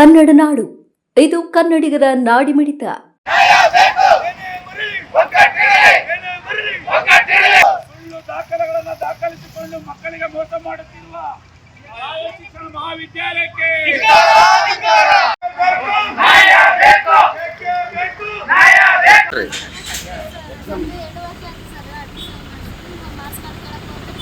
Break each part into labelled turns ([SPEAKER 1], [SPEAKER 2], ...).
[SPEAKER 1] ಕನ್ನಡ ನಾಡು. ಇದು ಕನ್ನಡಿಗರ ನಾಡಿಮಿಡಿತ
[SPEAKER 2] ಸುಳ್ಳು ದಾಖಲೆಗಳನ್ನು ದಾಖಲಿಸಿಕೊಂಡು ಮಕ್ಕಳಿಗೆ ಮೋಸ ಮಾಡುತ್ತಿರುವ ಶಿಕ್ಷಣ ಮಹಾವಿದ್ಯಾಲಯಕ್ಕೆ
[SPEAKER 3] ಎರಡು ವರ್ಷ ಆಯ್ತು ಸರ್ ಅಡ್ಮಿಷನ್ ಮಾಡಿಸಿ ಮಾರ್ಕ್ಸ್ ಕಾರ್ಡ್ ಕೇಳಕ್ಕೆ ಹೋಗ್ತೆ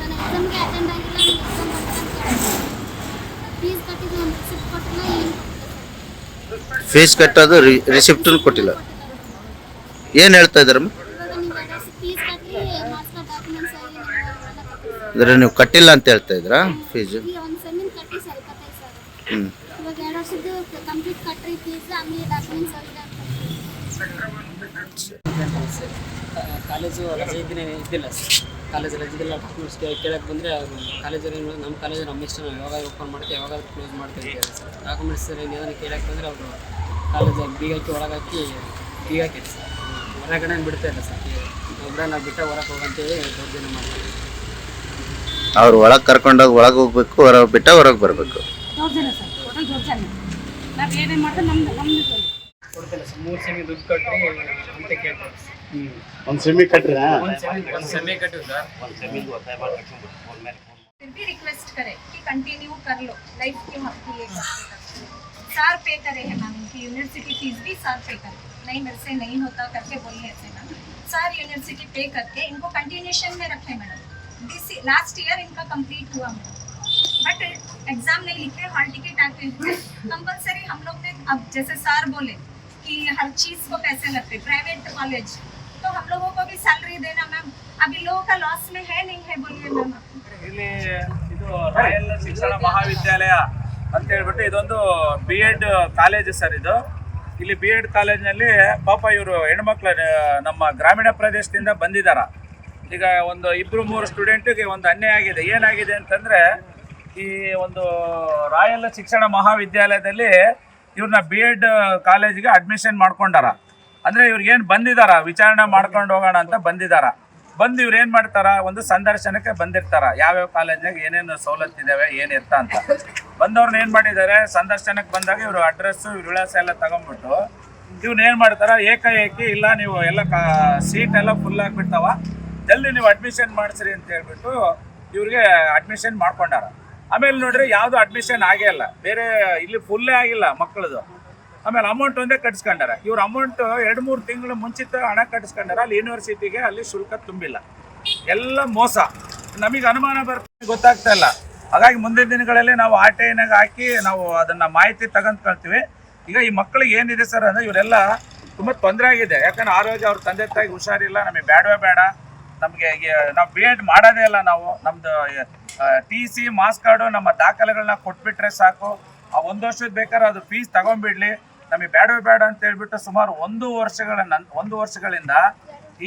[SPEAKER 3] ನಾನು ಎಕ್ಸಾಮ್ಗೆ ಅಟೆಂಡ್ ಆಗಿಲ್ಲ ನಾನು ಎಕ್ಸಾಮ್ ಬರ್ಬೇಕಂತ ಫೀಸ್ ಕಟ್ಟಿದ್ದು ಒಂದು ರಿಸಿಪ್ಟ್ ಕೊಟ್ಟಿಲ್ಲ ಏನು ಕೊಟ್ಟಿಲ್ಲ ಸರ್
[SPEAKER 4] ಫೀಸ್ ಕಟ್ಟೋದು ರಿಸಿಪ್ಟ್ ಕೊಟ್ಟಿಲ್ಲ. ಏನು ಹೇಳ್ತಾ ಇದ್ದಾರಮ್ಮ ಅಂದರೆ ನೀವು ಕಟ್ಟಿಲ್ಲ ಅಂತ ಹೇಳ್ತಾ ಇದ್ರಾ ಫೀಸು? ಹ್ಞೂ
[SPEAKER 5] ಕಾಲೇಜು ರಜೆ ಇದ್ದಿನೇ ಇದ್ದಿಲ್ಲ ಸರ್ ಕಾಲೇಜ್ ರಜೆ ಇದ್ದಿಲ್ಲ ಡಾಕ್ಯುಮೆಂಟ್ಸ್ ಕೇಳಕ್ಕೆ ಬಂದರೆ ಕಾಲೇಜಲ್ಲಿ ನಮ್ಮ ಕಾಲೇಜ್ ನಮ್ಮ ಇಷ್ಟ, ನಾವು ಯಾವಾಗ ಓಪನ್ ಮಾಡ್ತೀವಿ, ಯಾವಾಗ ಕ್ಲೋಸ್ ಮಾಡ್ತೀವಿ ಸರ್ ಡಾಕ್ಯುಮೆಂಟ್ಸ್ ಏನಾದ್ರು ಕೇಳಕ್ಕೆ ಬಂದರೆ ಅವರು ಕಾಲೇಜ್ ಬೀಗ ಹಾಕಿ ಒಳಗಾಕಿ ಬೀಗ ಹಾಕಿ ಸರ್ ಹೊರಗಡೆ ಬಿಡ್ತಾ ಇಲ್ಲ ಸರ್ ಒಬ್ಬರ ನಾವು ಬಿಟ್ಟ ಹೊರಗೆ ಹೋಗಂತೇಳಿ ದೌರ್ಜನ್ಯ ಮಾಡ್ತೀವಿ
[SPEAKER 4] ಅವ್ರು ಒಳಗೆ ಕರ್ಕೊಂಡೋಗಿ ಒಳಗೆ ಹೋಗ್ಬೇಕು ಹೊರಗೆ ಬಿಟ್ಟ ಹೊರಗೆ ಬರಬೇಕು
[SPEAKER 6] ದೌರ್ಜನ್ಯ ಸರ್ ಟೋಟಲ್ ದೌರ್ಜನ್ಯ ನಾವು ಏನೇನು ಮಾಡ್ತಾರೆ ನಮ್ದು ನಮ್ದು
[SPEAKER 5] ಕೊಡ್ತಿಲ್ಲ ಸರ್ ಮೂರು ಸೆಮಿ ದುಡ್ಡು ಕಟ್ಟಿ ಅಂತ ಕೇಳ್ತಾರೆ ಸರ್
[SPEAKER 7] ಒಂದು ಸೆಮಿ ಕಟ್ಟ್ರಾ
[SPEAKER 5] ಒಂದು ಸೆಮಿ ಒಂದು ಸೆಮಿ ಕಟ್ಟಿವಿ ಸರ್
[SPEAKER 8] फिर भी रिक्वेस्ट करें कि कंटिन्यू कर लो लाइफ के हक के सरकार पे करे है मैम उनकी यूनिवर्सिटी फ़ीस भी सर पे करे। नहीं, मेरे से नहीं होता, करके बोली ऐसे मैम। सर यूनिवर्सिटी पे करके इनको कंटिन्यूशन में रखे मैडम। दिस लास्ट ईयर इनका कंप्लीट हुआ मैडम। बट एग्ज़ाम नहीं लिखे हॉल टिकट आते कंपल्सरी हम लोग ने अब जैसे सर बोले कि हर चीज़ को पैसे लगते प्राइवेट कॉलेज तो हम लोगों को भी सैलरी देना मैम। अभी लोगों का लॉस में है नहीं है, बोलिए मैम।
[SPEAKER 2] रॉयल शिक्षण महाविद्यालय। ಅಂತ ಹೇಳ್ಬಿಟ್ಟು ಇದೊಂದು ಬಿ ಎಡ್ ಕಾಲೇಜ್ ಸರ್ ಇದು. ಇಲ್ಲಿ ಬಿ ಎಡ್ ಕಾಲೇಜ್ನಲ್ಲಿ ಪಾಪ ಇವರು ಹೆಣ್ಮಕ್ಳು ನಮ್ಮ ಗ್ರಾಮೀಣ ಪ್ರದೇಶದಿಂದ ಬಂದಿದ್ದಾರೆ ಈಗ ಒಂದು ಇಬ್ಬರು ಮೂರು ಸ್ಟೂಡೆಂಟಿಗೆ ಒಂದು ಅನ್ಯಾಯ ಆಗಿದೆ. ಏನಾಗಿದೆ ಅಂತಂದ್ರೆ, ಈ ಒಂದು ರಾಯಲ್ ಶಿಕ್ಷಣ ಮಹಾವಿದ್ಯಾಲಯದಲ್ಲಿ ಇವ್ರನ್ನ ಬಿ ಎಡ್ ಕಾಲೇಜಿಗೆ ಅಡ್ಮಿಷನ್ ಮಾಡ್ಕೊಂಡಾರ. ಅಂದ್ರೆ ಇವ್ರಿಗೆ ಏನು ಬಂದಿದಾರ? ವಿಚಾರಣೆ ಮಾಡ್ಕೊಂಡು ಹೋಗೋಣ ಅಂತ ಬಂದಿದಾರ. ಬಂದು ಇವ್ರು ಏನು ಮಾಡ್ತಾರ? ಒಂದು ಸಂದರ್ಶನಕ್ಕೆ ಬಂದಿರ್ತಾರ. ಯಾವ್ಯಾವ ಕಾಲೇಜ್ನಾಗ ಏನೇನು ಸವಲತ್ತಿದಾವೆ ಏನಿರ್ತ ಅಂತ. ಬಂದವ್ರನ್ನ ಏನ್ ಮಾಡಿದ್ದಾರೆ? ಸಂದರ್ಶನಕ್ಕೆ ಬಂದಾಗ ಇವರು ಅಡ್ರೆಸ್ ವಿಳಾಸ ಎಲ್ಲ ತಗೊಂಡ್ಬಿಟ್ಟು ಇವ್ನ ಏನ್ ಮಾಡ್ತಾರ? ಏಕಾಏಕಿ ಇಲ್ಲ, ನೀವು ಎಲ್ಲ ಸೀಟ್ ಎಲ್ಲ ಫುಲ್ ಆಗ್ಬಿಡ್ತಾವ. ಜಲ್ದಿ ನೀವು ಅಡ್ಮಿಷನ್ ಮಾಡಿಸ್ರಿ ಅಂತ ಹೇಳ್ಬಿಟ್ಟು ಇವ್ರಿಗೆ ಅಡ್ಮಿಷನ್ ಮಾಡ್ಕೊಂಡಾರ. ಆಮೇಲೆ ನೋಡ್ರಿ, ಯಾವುದು ಅಡ್ಮಿಷನ್ ಆಗೇ ಇಲ್ಲ. ಬೇರೆ ಇಲ್ಲಿ ಫುಲ್ಲೇ ಆಗಿಲ್ಲ ಮಕ್ಕಳದು ಆಮೇಲೆ ಅಮೌಂಟ್ ಒಂದೇ ಕಟ್ಸ್ಕೊಂಡಾರ. ಇವ್ರ ಅಮೌಂಟ್ ಎರಡು ಮೂರು ತಿಂಗಳು ಮುಂಚಿತ ಹಣ ಕಟ್ಸ್ಕೊಂಡಾರ. ಅಲ್ಲಿ ಯೂನಿವರ್ಸಿಟಿಗೆ ಅಲ್ಲಿ ಶುಲ್ಕ ತುಂಬಿಲ್ಲ. ಎಲ್ಲ ಮೋಸ. ನಮಗೆ ಅನುಮಾನ ಬರ್ತದೆ, ಗೊತ್ತಾಗ್ತಾ ಇಲ್ಲ. ಹಾಗಾಗಿ ಮುಂದಿನ ದಿನಗಳಲ್ಲಿ ನಾವು ಆರ್ ಟಿ ಹಾಕಿ ನಾವು ಅದನ್ನ ಮಾಹಿತಿ ತಗೊಂಡ್ಕೊಳ್ತೀವಿ ಈಗ ಈ ಮಕ್ಕಳಿಗೆ ಏನಿದೆ ಸರ್ ಅಂದ್ರೆ ಇವರೆಲ್ಲ ತುಂಬಾ ತೊಂದರೆ ಆಗಿದೆ. ಯಾಕಂದ್ರೆ ಆರೋಗ್ಯ ಅವ್ರ ತಂದೆ ತಾಯಿಗೆ ಹುಷಾರಿಲ್ಲ, ನಮಗೆ ಬೇಡವೇ ಬೇಡ. ನಮಗೆ ನಾವು ಬಿ ಎಡ್ ಮಾಡೋದೇ ಇಲ್ಲ ನಾವು. ನಮ್ದು ಟಿ ಸಿ ಮಾಸ್ ಕಾರ್ಡು ನಮ್ಮ ದಾಖಲೆಗಳನ್ನ ಕೊಟ್ಬಿಟ್ರೆ ಸಾಕು. ಆ ಒಂದು ವರ್ಷದ ಬೇಕಾದ್ರೆ ಅದು ಫೀಸ್ ತಗೊಂಡ್ಬಿಡ್ಲಿ. ನಮಗೆ ಬೇಡವೇ ಬೇಡ ಅಂತ ಹೇಳ್ಬಿಟ್ಟು ಸುಮಾರು ಒಂದು ವರ್ಷಗಳ ನನ್, ಒಂದು ವರ್ಷಗಳಿಂದ,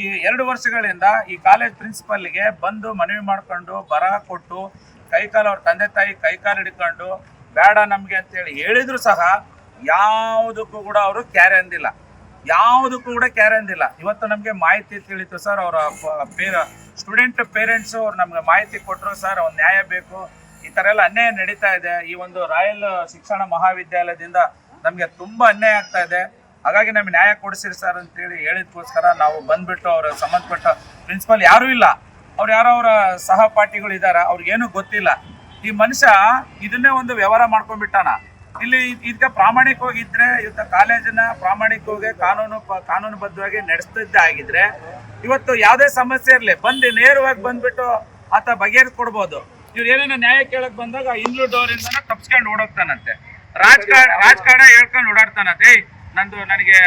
[SPEAKER 2] ಈ ಎರಡು ವರ್ಷಗಳಿಂದ ಈ ಕಾಲೇಜ್ ಪ್ರಿನ್ಸಿಪಲ್ಗೆ ಬಂದು ಮನವಿ ಮಾಡ್ಕೊಂಡು ಬರಹ ಕೊಟ್ಟು ಕೈಕಾಲು ಅವ್ರ ತಂದೆ ತಾಯಿ ಕೈಕಾಲು ಹಿಡ್ಕೊಂಡು, ಬೇಡ ನಮಗೆ ಅಂತೇಳಿ ಹೇಳಿದ್ರು ಸಹ ಯಾವುದಕ್ಕೂ ಕೂಡ ಅವರು ಕ್ಯಾರೆ ಅಂದಿಲ್ಲ. ಯಾವುದಕ್ಕೂ ಕೂಡ ಕ್ಯಾರೆ ಅಂದಿಲ್ಲ. ಇವತ್ತು ನಮಗೆ ಮಾಹಿತಿ ತಿಳಿತು ಸರ್ ಅವರ ಪೇರ ಸ್ಟೂಡೆಂಟ್ ಪೇರೆಂಟ್ಸು ಅವ್ರು ನಮ್ಗೆ ಮಾಹಿತಿ ಕೊಟ್ಟರು ಸರ್ ಒಂದು ನ್ಯಾಯ ಬೇಕು. ಈ ಥರ ಎಲ್ಲ ಅನ್ಯಾಯ ನಡೀತಾ ಇದೆ. ಈ ಒಂದು ರಾಯಲ್ ಶಿಕ್ಷಣ ಮಹಾವಿದ್ಯಾಲಯದಿಂದ ನಮಗೆ ತುಂಬಾ ಅನ್ಯಾಯ ಆಗ್ತಾ ಇದೆ. ಹಾಗಾಗಿ ನಮ್ಗೆ ನ್ಯಾಯ ಕೊಡಿಸಿರಿ ಸರ್ ಅಂತೇಳಿ ಹೇಳಿದ್ಕೋಸ್ಕರ ನಾವು ಬಂದ್ಬಿಟ್ಟು ಅವ್ರ ಸಂಬಂಧಪಟ್ಟ ಪ್ರಿನ್ಸಿಪಲ್ ಯಾರೂ ಇಲ್ಲ. ಅವ್ರು ಯಾರೋ ಅವರ ಸಹಪಾಠಿಗಳು ಇದಾರ ಅವ್ರಿಗೇನು ಗೊತ್ತಿಲ್ಲ. ಈ ಮನುಷ್ಯ ಇದನ್ನೇ ಒಂದು ವ್ಯವಹಾರ ಮಾಡ್ಕೊಂಡ್ಬಿಟ್ಟಾನ. ಇಲ್ಲಿ ಇದಕ್ಕೆ ಪ್ರಾಮಾಣಿಕವಾಗಿದ್ರೆ ಇವತ್ತ ಕಾಲೇಜನ್ನ ಪ್ರಾಮಾಣಿಕವಾಗಿ ಕಾನೂನು ಕಾನೂನುಬದ್ಧವಾಗಿ ನಡೆಸ್ತಿದ್ದೆ ಆಗಿದ್ರೆ ಇವತ್ತು ಯಾವುದೇ ಸಮಸ್ಯೆ ಇರಲಿ, ಬಂದು ನೇರವಾಗಿ ಬಂದ್ಬಿಟ್ಟು ಆತ ಬಗೆಹರಿಸ್ಕೊಡ್ಬೋದು ಇವ್ರು ಏನೇನೋ ನ್ಯಾಯ ಕೇಳಕ್ ಬಂದಾಗ ಇಂದ್ಲು ಡೋರಿಂದನ ತಪ್ಸ್ಕೊಂಡು ಓಡೋಗ್ತಾನಂತೆ. ರಾಜಕಾರಣ ರಾಜಕಾರಣ ಹೇಳ್ಕೊಂಡು ಓಡಾಡ್ತಾನಂತೆ. ನಂದು ನನಗೆ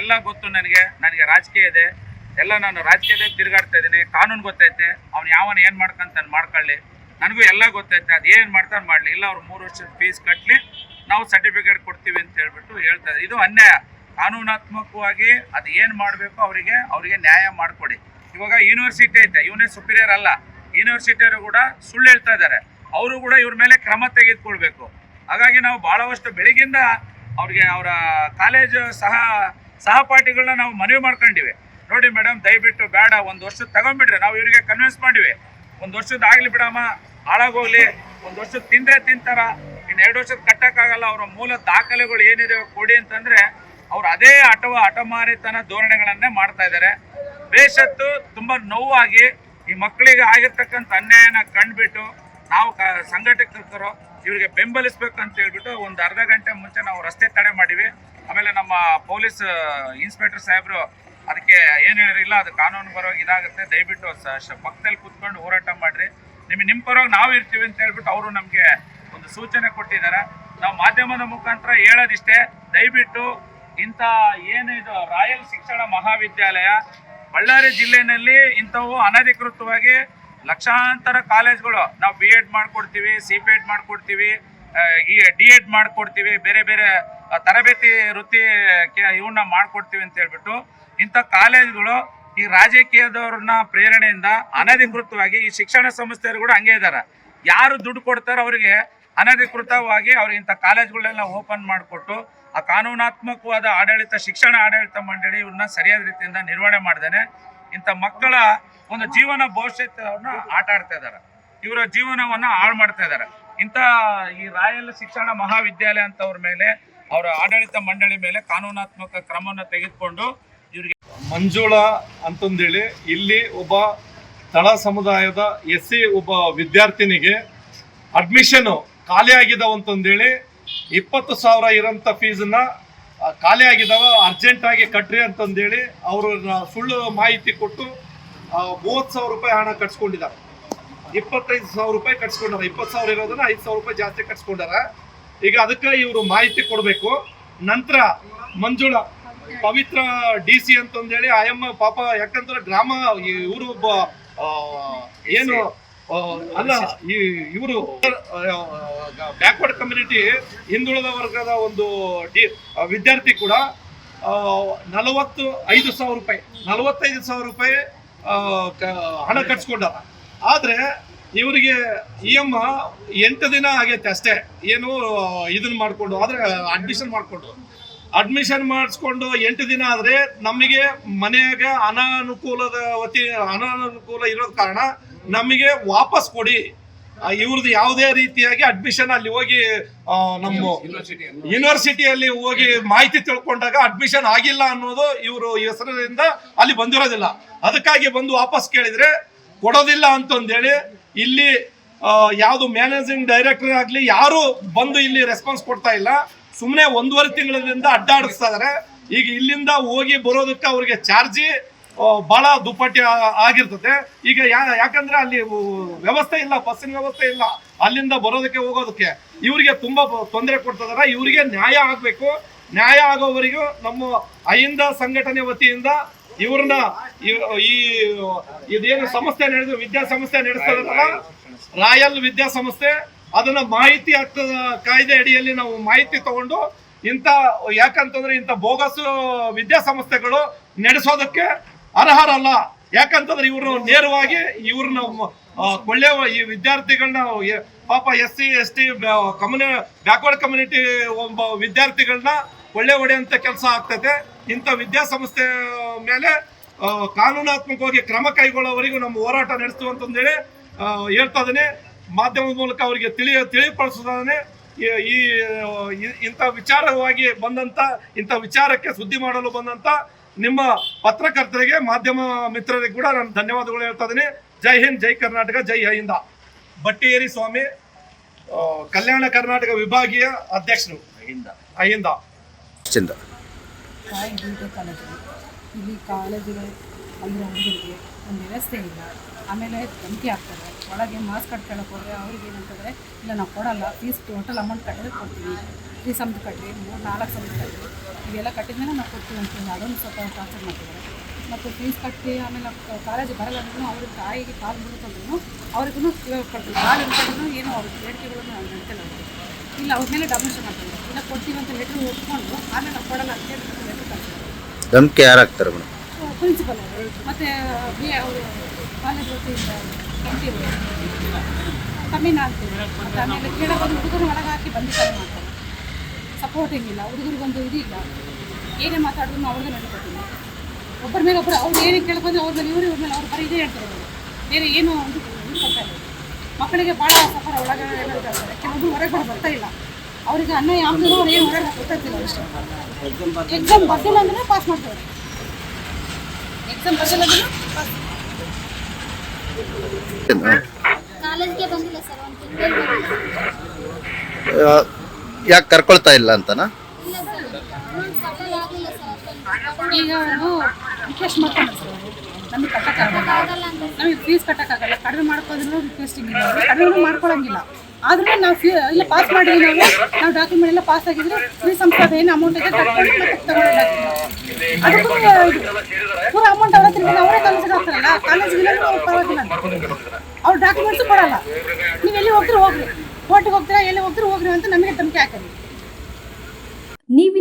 [SPEAKER 2] ಎಲ್ಲ ಗೊತ್ತು ನನಗೆ ನನಗೆ ರಾಜಕೀಯ ಇದೆ. ಎಲ್ಲ ನಾನು ರಾಜಕೀಯದಲ್ಲಿ ತಿರುಗಾಡ್ತಾ ಇದ್ದೀನಿ. ಕಾನೂನು ಗೊತ್ತೈತೆ. ಅವ್ನು ಯಾವನ ಏನು ಮಾಡ್ಕೊಂತಾನೆ ಮಾಡ್ಕೊಳ್ಳಿ. ನನಗೂ ಎಲ್ಲ ಗೊತ್ತೈತೆ. ಅದು ಏನು ಮಾಡ್ತಾನೆ ಮಾಡಲಿ. ಇಲ್ಲ ಅವ್ರು ಮೂರು ವರ್ಷದ ಫೀಸ್ ಕಟ್ಟಲಿ ನಾವು ಸರ್ಟಿಫಿಕೇಟ್ ಕೊಡ್ತೀವಿ ಅಂತ ಹೇಳ್ಬಿಟ್ಟು ಹೇಳ್ತಾ ಇದು ಅನ್ಯಾಯ. ಕಾನೂನಾತ್ಮಕವಾಗಿ ಅದು ಏನು ಮಾಡಬೇಕು ಅವರಿಗೆ ಅವರಿಗೆ ನ್ಯಾಯ ಮಾಡಿಕೊಡಿ. ಇವಾಗ ಯೂನಿವರ್ಸಿಟಿ ಐತೆ. ಇವನೇ ಸುಪೀರಿಯರ್ ಅಲ್ಲ. ಯೂನಿವರ್ಸಿಟಿಯವರು ಕೂಡ ಸುಳ್ಳು ಹೇಳ್ತಾ ಇದ್ದಾರೆ. ಅವರು ಕೂಡ ಇವ್ರ ಮೇಲೆ ಕ್ರಮ ತೆಗೆದುಕೊಳ್ಬೇಕು. ಹಾಗಾಗಿ ನಾವು ಭಾಳವಷ್ಟು ಬೆಳಗಿಂದ ಅವ್ರಿಗೆ ಅವರ ಕಾಲೇಜು ಸಹ ಸಹಪಾಠಿಗಳನ್ನ ನಾವು ಮನವಿ ಮಾಡ್ಕೊಂಡಿವಿ. ನೋಡಿ ಮೇಡಮ್ ದಯವಿಟ್ಟು ಬೇಡ, ಒಂದು ವರ್ಷ ತಗೊಂಡ್ಬಿಡ್ರಿ. ನಾವು ಇವರಿಗೆ ಕನ್ವಿನ್ಸ್ ಮಾಡಿವಿ. ಒಂದು ವರ್ಷದ ಆಗ್ಲಿ ಬಿಡಮ್ಮ, ಹಾಳಾಗೋಗ್ಲಿ. ಒಂದು ವರ್ಷದ ತಿಂದ್ರೆ ತಿಂತಾರ. ಇನ್ನು ಎರಡು ವರ್ಷದ ಕಟ್ಟಕ್ಕಾಗಲ್ಲ. ಅವರ ಮೂಲ ದಾಖಲೆಗಳು ಏನಿದೆ ಕೊಡಿ ಅಂತಂದ್ರೆ, ಅವ್ರು ಅದೇ ಆಟವ ಹಠಮಾರಿತನ ಧೋರಣೆಗಳನ್ನೇ ಮಾಡ್ತಾ ಇದ್ದಾರೆ ಬೇಷತ್ತು ತುಂಬಾ ನೋವಾಗಿ ಈ ಮಕ್ಕಳಿಗೆ ಆಗಿರ್ತಕ್ಕಂಥ ಅನ್ಯಾಯನ ಕಂಡುಬಿಟ್ಟು ನಾವು ಸಂಘಟಕರು ಇವರಿಗೆ ಬೆಂಬಲಿಸ್ಬೇಕು ಅಂತ ಹೇಳ್ಬಿಟ್ಟು ಒಂದು ಅರ್ಧ ಗಂಟೆ ಮುಂಚೆ ನಾವು ರಸ್ತೆ ತಡೆ ಮಾಡಿವಿ. ಆಮೇಲೆ ನಮ್ಮ ಪೊಲೀಸ್, ಇನ್ಸ್ಪೆಕ್ಟರ್ ಸಾಹೇಬ್ರು ಅದಕ್ಕೆ ಏನು ಹೇಳಿರಿಲ್ಲ ಅದು ಕಾನೂನು ಪರವಾಗಿ ಇದಾಗುತ್ತೆ, ದಯವಿಟ್ಟು ಪಕ್ಕದಲ್ಲಿ ಕೂತ್ಕೊಂಡು ಹೋರಾಟ ಮಾಡ್ರಿ. ನಿಮಗೆ ನಿಮ್ಮ ಪರವಾಗಿ ನಾವು ಇರ್ತೀವಿ ಅಂತ ಹೇಳ್ಬಿಟ್ಟು ಅವರು ನಮಗೆ ಒಂದು ಸೂಚನೆ ಕೊಟ್ಟಿದ್ದಾರೆ ನಾವು ಮಾಧ್ಯಮದ ಮುಖಾಂತರ ಹೇಳೋದಿಷ್ಟೇ, ದಯವಿಟ್ಟು ಇಂಥ ಇದು ರಾಯಲ್ ಶಿಕ್ಷಣ ಮಹಾವಿದ್ಯಾಲಯ, ಬಳ್ಳಾರಿ ಜಿಲ್ಲೆನಲ್ಲಿ ಇಂಥವು ಅನಧಿಕೃತವಾಗಿ ಲಕ್ಷಾಂತರ ಕಾಲೇಜ್ಗಳು ನಾವು ಬಿ ಎಡ್ ಮಾಡಿಕೊಡ್ತೀವಿ ಸಿ ಪಿ ಎಡ್ ಮಾಡ್ಕೊಡ್ತೀವಿ. ಈ ಡಿ ಎಡ್ ಮಾಡ್ಕೊಡ್ತೀವಿ, ಬೇರೆ ಬೇರೆ ತರಬೇತಿ ವೃತ್ತಿ ಇವನ್ನ ಮಾಡ್ಕೊಡ್ತೀವಿ ಅಂತ ಹೇಳ್ಬಿಟ್ಟು ಇಂಥ ಕಾಲೇಜ್ಗಳು ಈ ರಾಜಕೀಯದವ್ರನ್ನ ಪ್ರೇರಣೆಯಿಂದ ಅನಧಿಕೃತವಾಗಿ ಈ ಶಿಕ್ಷಣ ಸಂಸ್ಥೆಯವರು ಕೂಡ ಹಂಗೆ ಇದ್ದಾರೆ ಯಾರು ದುಡ್ಡು ಕೊಡ್ತಾರೋ ಅವರಿಗೆ ಅನಧಿಕೃತವಾಗಿ ಅವ್ರಿಗೆ ಇಂಥ ಕಾಲೇಜ್ಗಳನ್ನೆಲ್ಲ ಓಪನ್ ಮಾಡಿಕೊಟ್ಟು ಆ ಕಾನೂನಾತ್ಮಕವಾದ ಆಡಳಿತ, ಶಿಕ್ಷಣ ಆಡಳಿತ ಮಂಡಳಿ ಇವ್ರನ್ನ ಸರಿಯಾದ ರೀತಿಯಿಂದ ನಿರ್ವಹಣೆ ಮಾಡ್ದೇನೆ. ಇಂಥ ಮಕ್ಕಳ ಒಂದು ಜೀವನ ಭವಿಷ್ಯವನ್ನ ಆಟ ಆಡ್ತಾ ಇದ್ದಾರೆ ಇವರ ಜೀವನವನ್ನ ಹಾಳು ಮಾಡ್ತಾ ಇದ್ದಾರೆ ಇಂಥ ಈ ರಾಯಲ್ ಶಿಕ್ಷಣ ಮಹಾವಿದ್ಯಾಲಯ ಅಂತವ್ರ ಮೇಲೆ, ಅವರ ಆಡಳಿತ ಮಂಡಳಿ ಮೇಲೆ ಕಾನೂನಾತ್ಮಕ ಕ್ರಮವನ್ನು ತೆಗೆದುಕೊಂಡು ಇವರಿಗೆ
[SPEAKER 9] ಮಂಜುಳಾ ಅಂತಂದೇಳಿ, ಇಲ್ಲಿ ಒಬ್ಬ ತಳ ಸಮುದಾಯದ ಎಸ್ ಸಿ ಒಬ್ಬ ವಿದ್ಯಾರ್ಥಿನಿಗೆ ಅಡ್ಮಿಷನ್ ಖಾಲಿ ಆಗಿದಾವ ಅಂತಂದೇಳಿ, ಇಪ್ಪತ್ತು ಸಾವಿರ ಇರೋಂಥ ಫೀಸನ್ನ ಖಾಲಿ ಆಗಿದಾವ ಅರ್ಜೆಂಟ್ ಆಗಿ ಕಟ್ರಿ ಅಂತಂದೇಳಿ ಅವರು ಸುಳ್ಳು ಮಾಹಿತಿ ಕೊಟ್ಟು ಮೂವತ್ತು ಸಾವಿರ ರೂಪಾಯಿ ಹಣ ಕಟ್ಸ್ಕೊಂಡಿದ್ದಾರೆ ಇಪ್ಪತ್ತೈದು ಸಾವಿರ ರೂಪಾಯಿ ಕಟ್ಸ್ಕೊಂಡಾರ. ಇಪ್ಪತ್ತು ಸಾವಿರ ಇರೋದನ್ನ ಐದು ಸಾವಿರ ರೂಪಾಯಿ ಜಾಸ್ತಿ ಕಟ್ಸ್ಕೊಂಡಾರ. ಈಗ ಅದಕ್ಕೆ ಇವರು ಮಾಹಿತಿ ಕೊಡಬೇಕು. ನಂತರ ಮಂಜುಳ, ಪವಿತ್ರ ಡಿ ಸಿ ಅಂತಂದೇಳಿ ಆಯಮ್ಮ ಪಾಪ ಯಾಕಂದ್ರೆ ಗ್ರಾಮ ಇವರು ಒಬ್ಬ ಏನು ಅಲ್ಲ, ಈ ಇವರು ಬ್ಯಾಕ್ವರ್ಡ್ ಕಮ್ಯುನಿಟಿ ಹಿಂದುಳಿದ ವರ್ಗದ ಒಂದು ಡಿ ವಿದ್ಯಾರ್ಥಿ ಕೂಡ ನಲವತ್ತು ಐದು ಸಾವಿರ ರೂಪಾಯಿ, ನಲವತ್ತೈದು ಸಾವಿರ ರೂಪಾಯಿ ಹಣ ಕಟ್ಸ್ಕೊಂಡಾರ. ಆದ್ರೆ ಇವರಿಗೆ ಇ ಎಂ ಎಂಟು ದಿನ ಆಗೈತೆ ಅಷ್ಟೇ. ಏನು ಇದನ್ನ ಮಾಡಿಕೊಂಡು, ಆದರೆ ಅಡ್ಮಿಷನ್ ಮಾಡಿಕೊಂಡು. ಅಡ್ಮಿಷನ್ ಮಾಡಿಸ್ಕೊಂಡು ಎಂಟು ದಿನ ಆದ್ರೆ ನಮಗೆ ಮನೆಯಾಗ ಅನಾನುಕೂಲದ ವತಿ, ಅನಾನುಕೂಲ ಇರೋದ ಕಾರಣ ನಮಗೆ ವಾಪಸ್ ಕೊಡಿ. ಇವ್ರದ್ದು ಯಾವುದೇ ರೀತಿಯಾಗಿ ಅಡ್ಮಿಷನ್ ಅಲ್ಲಿ ಹೋಗಿ ನಮ್ಮ ಯೂನಿವರ್ಸಿಟಿಯಲ್ಲಿ ಹೋಗಿ ಮಾಹಿತಿ ತಿಳ್ಕೊಂಡಾಗ ಅಡ್ಮಿಷನ್ ಆಗಿಲ್ಲ ಅನ್ನೋದು ಇವರು ಹೆಸರಿನಿಂದ ಅಲ್ಲಿ ಬಂದಿರೋದಿಲ್ಲ. ಅದಕ್ಕಾಗಿ ಬಂದು ವಾಪಸ್ ಕೇಳಿದ್ರೆ ಕೊಡೋದಿಲ್ಲ ಅಂತಂದೇಳಿ ಇಲ್ಲಿ ಯಾವುದು ಮ್ಯಾನೇಜಿಂಗ್ ಡೈರೆಕ್ಟರ್ ಆಗಲಿ ಯಾರು ಬಂದು ಇಲ್ಲಿ ರೆಸ್ಪಾನ್ಸ್ ಕೊಡ್ತಾ ಇಲ್ಲ. ಸುಮ್ಮನೆ ಒಂದೂವರೆ ತಿಂಗಳಿಂದ ಅಡ್ಡಾಡಿಸ್ತಾ ಇದಾರೆ. ಈಗ ಇಲ್ಲಿಂದ ಹೋಗಿ ಬರೋದಕ್ಕೆ ಅವ್ರಿಗೆ ಚಾರ್ಜಿ ಬಹಳ ದುಪ್ಪಟ್ಟಿ ಆಗಿರ್ತದೆ. ಈಗ ಯಾಕಂದ್ರೆ ಅಲ್ಲಿ ವ್ಯವಸ್ಥೆ ಇಲ್ಲ, ಬಸ್ಸಿನ ವ್ಯವಸ್ಥೆ ಇಲ್ಲ. ಅಲ್ಲಿಂದ ಬರೋದಕ್ಕೆ ಹೋಗೋದಕ್ಕೆ ಇವರಿಗೆ ತುಂಬಾ ತೊಂದರೆ ಕೊಡ್ತದಾರ ಇವರಿಗೆ ನ್ಯಾಯ ಆಗ್ಬೇಕು. ನ್ಯಾಯ ಆಗೋವರೆಗೂ ನಮ್ಮ ಅಹಿಂದ ಸಂಘಟನೆ ವತಿಯಿಂದ ಇವ್ರನ್ನ ಈ- ಇದೇನು ಸಂಸ್ಥೆ ನಡೆದು ವಿದ್ಯಾ ಸಂಸ್ಥೆ ನಡೆಸ್ತದಲ್ಲ? ರಾಯಲ್ ವಿದ್ಯಾಸಂಸ್ಥೆ ಅದನ್ನ ಮಾಹಿತಿ ಹಕ್ಕು ಕಾಯ್ದೆ ಅಡಿಯಲ್ಲಿ ನಾವು ಮಾಹಿತಿ ತಗೊಂಡು ಇಂಥ, ಯಾಕಂತಂದ್ರೆ ಇಂಥ ಬೋಗಸ್ ವಿದ್ಯಾಸಂಸ್ಥೆಗಳು ನಡೆಸೋದಕ್ಕೆ ಅರ್ಹರಲ್ಲ. ಯಾಕಂತಂದ್ರೆ ಇವರು ನೇರವಾಗಿ ಇವ್ರನ್ನ ಕೊಳ್ಳೆ ಈ ವಿದ್ಯಾರ್ಥಿಗಳನ್ನ ಪಾಪ ಎಸ್ ಸಿ ಎಸ್ ಟಿ ಕಮ್ಯುನಿ, ಬ್ಯಾಕ್ವರ್ಡ್ ಕಮ್ಯುನಿಟಿ ಒಬ್ಬ ವಿದ್ಯಾರ್ಥಿಗಳನ್ನ ಕೊಳ್ಳೆ ಒಡೆಯಂತ ಕೆಲಸ ಆಗ್ತದೆ. ಇಂಥ ವಿದ್ಯಾಸಂಸ್ಥೆ ಮೇಲೆ ಕಾನೂನಾತ್ಮಕವಾಗಿ ಕ್ರಮ ಕೈಗೊಳ್ಳೋವರೆಗೂ ನಮ್ಮ ಹೋರಾಟ ನಡೆಸ್ತೀವಿ ಅಂತಂದೇಳಿ ಹೇಳ್ತಾ ಇದ್ದೀನಿ. ಮಾಧ್ಯಮದ ಮೂಲಕ ಅವರಿಗೆ ತಿಳಿ ತಿಳಿಪಡಿಸೋದಾನೆ ಈ- ಇಂಥ ವಿಚಾರವಾಗಿ ಬಂದಂಥ ಇಂಥ ವಿಚಾರಕ್ಕೆ ಸುದ್ದಿ ಮಾಡಲು ಬಂದಂಥ ನಿಮ್ಮ ಪತ್ರಕರ್ತರಿಗೆ ಮಾಧ್ಯಮ ಮಿತ್ರರಿಗೆ ಕೂಡ ನಾನು ಧನ್ಯವಾದಗಳು ಹೇಳ್ತಾ ಇದ್ದೀನಿ. ಜೈ ಹಿಂದ್ ಜೈ ಕರ್ನಾಟಕ ಜೈ ಹಿಂದ ಬಟ್ಟಿಯೇರಿ ಸ್ವಾಮಿ ಕಲ್ಯಾಣ ಕರ್ನಾಟಕ ವಿಭಾಗೀಯ ಅಧ್ಯಕ್ಷರು. ಅಹಿಂದ
[SPEAKER 4] ಚಿಂದ.
[SPEAKER 6] ಕಾಲೇಜು ಇಲ್ಲಿ ಕಾಲೇಜಿಗೆ ಅಂದರೆ ಹುಡುಗರಿಗೆ ಒಂದು ವ್ಯವಸ್ಥೆ ಇಲ್ಲ. ಆಮೇಲೆ ಧಮಕಿ ಆಗ್ತಾರೆ ಒಳಗೆ ಮಾಸ್ಕ್ ಕಟ್ಕೊಳ್ಳೋಕೆ ಹೋದರೆ ಅವ್ರಿಗೆ ಏನಂತಂದರೆ, ಇಲ್ಲ ನಾವು ಕೊಡಲ್ಲ ಫೀಸ್ ಟೋಟಲ್ ಅಮೌಂಟ್ ಕಟ್ಟಿದ್ರೆ ಕೊಡ್ತೀವಿ. ಫೀಸ್ ಅಂತ ಕಟ್ಟಿ, ಮೂರು, ನಾಲ್ಕು ಸಮ್ದು ಕಟ್ಟಿ ಇವೆಲ್ಲ ಕಟ್ಟಿದ್ಮೇಲೆ ನಾವು ಕೊಡ್ತೀವಿ ಅಂತಂದು ಅದೊಂದು ಸ್ವಲ್ಪ ಟಾರ್ಚರ್ ಮಾಡ್ತಿದ್ದಾರೆ. ಮತ್ತು ಫೀಸ್ ಕಟ್ಟಿ ಆಮೇಲೆ ಕಾಲೇಜ್ ಬರಲ್ಲ ಅಂದ್ರೂ ಅವ್ರ ತಾಯಿಗೆ ಕಾಲು ಮುಗಿತಂದ್ರೂ ಅವ್ರಿಗೂ ಕೊಡ್ತೀವಿ ಕಾಲು ಏನು ಅವ್ರ ಬೇಡಿಕೆಗಳನ್ನು ನಾವು ಅವ್ರಿಗೆ ಇಲ್ಲ ಅವ್ರ ಮೇಲೆ ಡಾಮಿನೇಷನ್ ಮಾಡ್ತಾರೆ ಇಲ್ಲ ಕೊಡ್ತೀವಿ ಅಂತ ಲೆಟ್ರ್ ಒಪ್ಕೊಂಡು ಆಮೇಲೆ ನಾವು ಕೊಡಲ್ಲ ಅಂತ ಹೇಳಿ ಲೆಟ್ರ್
[SPEAKER 4] ಧಮ್ಕಿ ಯಾರು ಹಾಕ್ತಾರೆ ಮೇಡಮ್?
[SPEAKER 6] ಪ್ರಿನ್ಸಿಪಲ್ ಅವರು. ಮತ್ತು ಬಿ ಅವರು ಕಾಲೇಜ್ ವತಿಯಿಂದ ಎಂ ಪಿ ಕಮ್ಮಿನ ಆಗ್ತೀವಿ ಮತ್ತು ಆಮೇಲೆ ಕೇಳೋ ಬಂದು ಹುಡುಗರು ಒಳಗೆ ಹಾಕಿ ಬಂದಿದ್ದಾರೆ ಮಾಡ್ತಾರೆ. ಸಪೋರ್ಟಿಂಗ್ ಇಲ್ಲ ಹುಡುಗರಿಗೊಂದು ಇದು ಇಲ್ಲ ಏನೇ ಮಾತಾಡಿದ್ರು ಅವ್ರಿಗೆ ನಡೀಕೊಟ್ಟಿಲ್ಲ ಒಬ್ಬರ ಮೇಲೆ ಒಬ್ಬರು ಅವ್ರು ಏನೇ ಕೇಳ್ಕೊಂಡ್ರೆ ಅವ್ರ ಮೇಲೆ ಇವರು ಇವ್ರ ಮೇಲೆ ಅವ್ರು ಬರೀ ಇದೇ ಹೇಳ್ತಾರೆ. ಬೇರೆ ಏನು ಇದು ಕೊಡ್ತಾ ಇಲ್ಲ. ಮಕ್ಕಳಿಗೆ ಭಾಳ ಸಫರ ಒಳಗಡೆ ಕೆಲವೊಂದು ಹೊರಗಡೆ ಕೆಲವೊಬ್ರು ಹೊರಗೆ ಕೂಡ ಬರ್ತಾ ಇಲ್ಲ. ಅವರಿಗೆ ಅನ್ನ ಯಾವ್ದು ಅವ್ರು ಏನು ಹೊರಗೆ ಗೊತ್ತಾಗ್ತಿಲ್ಲ ಅಷ್ಟೇ. ಎಕ್ಸಾಮ್ ಬರ್ದಿಲ್ಲ ಅಂದ್ರೆ ಪಾಸ್ ಮಾಡ್ತಾರೆ. ಎಕ್ಸಾಮ್ ಬರ್ದಿಲ್ಲ ಅಂದ್ರೆ ಪಾಸ್
[SPEAKER 3] ಕಾಲೇಜ್ಗೆ ಬಂದಿಲ್ಲ ಸರ್ ಒಂದು ತಿಂಗಳು ಬಂದಿಲ್ಲ.
[SPEAKER 4] ಯಾಕೆ ಕರ್ಕೊಳ್ತಾ ಇಲ್ಲ ಅಂತನಾ?
[SPEAKER 3] ಇಲ್ಲ ಸರ್ ಅಮೌಂಟ್ ಕಟ್ಟಲಾಗಲಿಲ್ಲ ಸರ್
[SPEAKER 6] ಈಗ ಅವರು ರಿಕ್ವೆಸ್ಟ್ ಮಾಡ್ತಾರೆ ಸರ್ ಅವರು. ನಮಗೆ ಕಟ್ಟಕ್ಕಾಗಲ್ಲ. ನಮಗೆ ಫೀಸ್ ಕಟ್ಟಕ್ಕಾಗಲ್ಲ. ಕಡಿಮೆ ಮಾಡ್ಕೋದ್ರೂ ರಿಕ್ವೆಸ್ಟಿಂಗ್ ಇಲ್ಲ. ಅವರು ಕಡಿಮೆ ಮಾಡ್ಕೊಳಂಗಿಲ್ಲ. ಆದ್ರೂ ನಾವು ಫೀ ಇಲ್ಲ ಪಾಸ್ ಮಾಡಿದ್ವಿ ನಾವು ನಾವು ಡಾಕ್ಯುಮೆಂಟ್ ಎಲ್ಲ ಪಾಸ್ ಆಗಿದ್ರೆ ಫ್ರೀ ಸಂಸ್ಥೆ ಏನು ಅಮೌಂಟ್ ಇದೆ ಕಟ್ಕೊಂಡು ಮತ್ತೆ ಅದಕ್ಕೂ ಪೂರ ಅಮೌಂಟ್ ಅವರ ತಿರ್ಗಿ ಅವರೇ ಕಾಲೇಜಿಗೆ ಹಾಕ್ತಾರಲ್ಲ ಕಾಲೇಜಿಗೆ ಪರವಾಗಿಲ್ಲ. ಅವ್ರ ಡಾಕ್ಯುಮೆಂಟ್ಸ್ ಕೊಡಲ್ಲ. ನೀವು ಎಲ್ಲಿ ಹೋಗ್ತೀರಿ ಹೋಗ್ರಿ. ಕೋರ್ಟಿಗೆ ಹೋಗ್ತೀರಾ, ಎಲ್ಲಿ ಹೋಗ್ತೀರಿ ಹೋಗ್ರಿ ಅಂತ ನಮಗೆ ಧಮಕಿ ಹಾಕರಿ